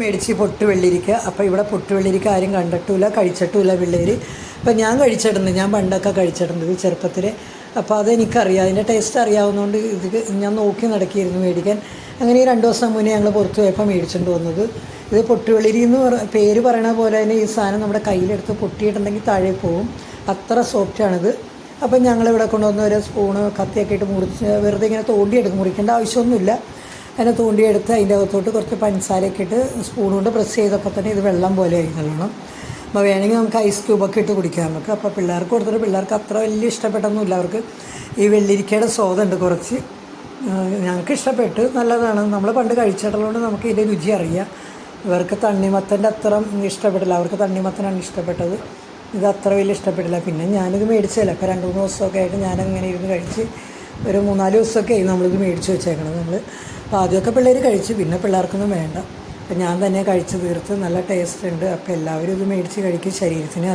മേടിച്ച് പൊട്ട് വെള്ളിരിക്ക അപ്പോൾ ഇവിടെ പൊട്ട് വെള്ളിരിക്ക ആരും കണ്ടിട്ടില്ല കഴിച്ചിട്ടില്ല പിള്ളേർ അപ്പം ഞാൻ കഴിച്ചിട്ടുണ്ട് ഞാൻ പണ്ടൊക്കെ കഴിച്ചിട്ടുണ്ട് ചെറുപ്പത്തിൽ അപ്പോൾ അതെനിക്കറിയാം അതിന്റെ ടേസ്റ്റ് അറിയാവുന്നതുകൊണ്ട് ഇത് ഞാൻ നോക്കി നടക്കിയിരുന്നു മേടിക്കാൻ. അങ്ങനെ രണ്ട് ദിവസം മുന്നേ ഞങ്ങൾ പുറത്ത് പോയപ്പോൾ മേടിച്ചുകൊണ്ട് വന്നത്. ഇത് പൊട്ടുവെളിരി എന്ന് പറ പേര് പറയണ പോലെ തന്നെ ഈ സാധനം നമ്മുടെ കയ്യിലെടുത്ത് പൊട്ടിയിട്ടുണ്ടെങ്കിൽ താഴെ പോകും അത്ര സോഫ്റ്റാണിത് അപ്പം ഞങ്ങളിവിടെ കൊണ്ടുവന്ന ഒരു സ്പൂണ് കത്തിയൊക്കെ ഇട്ട് മുറിച്ച് വെറുതെ ഇങ്ങനെ തോണ്ടിയെടുക്കും മുറിക്കേണ്ട ആവശ്യമൊന്നുമില്ല. അതിനെ തൂണ്ടിയെടുത്ത് അതിന്റെ അകത്തോട്ട് കുറച്ച് പഞ്ചസാരയൊക്കെ ഇട്ട് സ്പൂൺ കൊണ്ട് പ്രസ് ചെയ്തപ്പോൾ തന്നെ ഇത് വെള്ളം പോലെ ആയി നല്ലോണം അപ്പോൾ വേണമെങ്കിൽ നമുക്ക് ഐസ് ക്യൂബൊക്കെ ഇട്ട് കുടിക്കാം നമുക്ക്. അപ്പോൾ പിള്ളേർക്ക് കൊടുത്തിട്ട് പിള്ളേർക്ക് അത്ര വലിയ ഇഷ്ടപ്പെട്ടൊന്നുമില്ല അവർക്ക് ഈ വെള്ളിരിക്കയുടെ സ്വാദുണ്ട് കുറച്ച്. ഞങ്ങൾക്ക് ഇഷ്ടപ്പെട്ട്. നല്ലതാണ്. നമ്മൾ പണ്ട് കഴിച്ചിട്ടുള്ളതുകൊണ്ട് നമുക്ക് ഇതിന്റെ രുചി അറിയാം. ഇവർക്ക് തണ്ണിമത്തന്റെ അത്ര ഇഷ്ടപ്പെട്ടില്ല. അവർക്ക് തണ്ണിമത്തനാണ് ഇഷ്ടപ്പെട്ടത്. ഇത് അത്ര വലിയ ഇഷ്ടപ്പെട്ടില്ല. പിന്നെ ഞാനിത് മേടിച്ചതല്ല. അപ്പോൾ രണ്ട് മൂന്ന് ദിവസമൊക്കെ ആയിട്ട് ഞാനങ്ങനെ ഇരുന്ന് കഴിച്ച് ഒരു മൂന്നാൽ ദിവസമൊക്കെ നമ്മളിത് മേടിച്ച് വെച്ചേക്കണത്. നമ്മൾ ആദ്യമൊക്കെ പിള്ളേർ കഴിച്ചു പിന്നെ പിള്ളേർക്കൊന്നും വേണ്ട. അപ്പം ഞാൻ തന്നെ കഴിച്ച് തീർത്ത്. നല്ല ടേസ്റ്റ് ഉണ്ട്. അപ്പോൾ എല്ലാവരും ഇത് മേടിച്ച് കഴിക്കും. ശരീരത്തിന്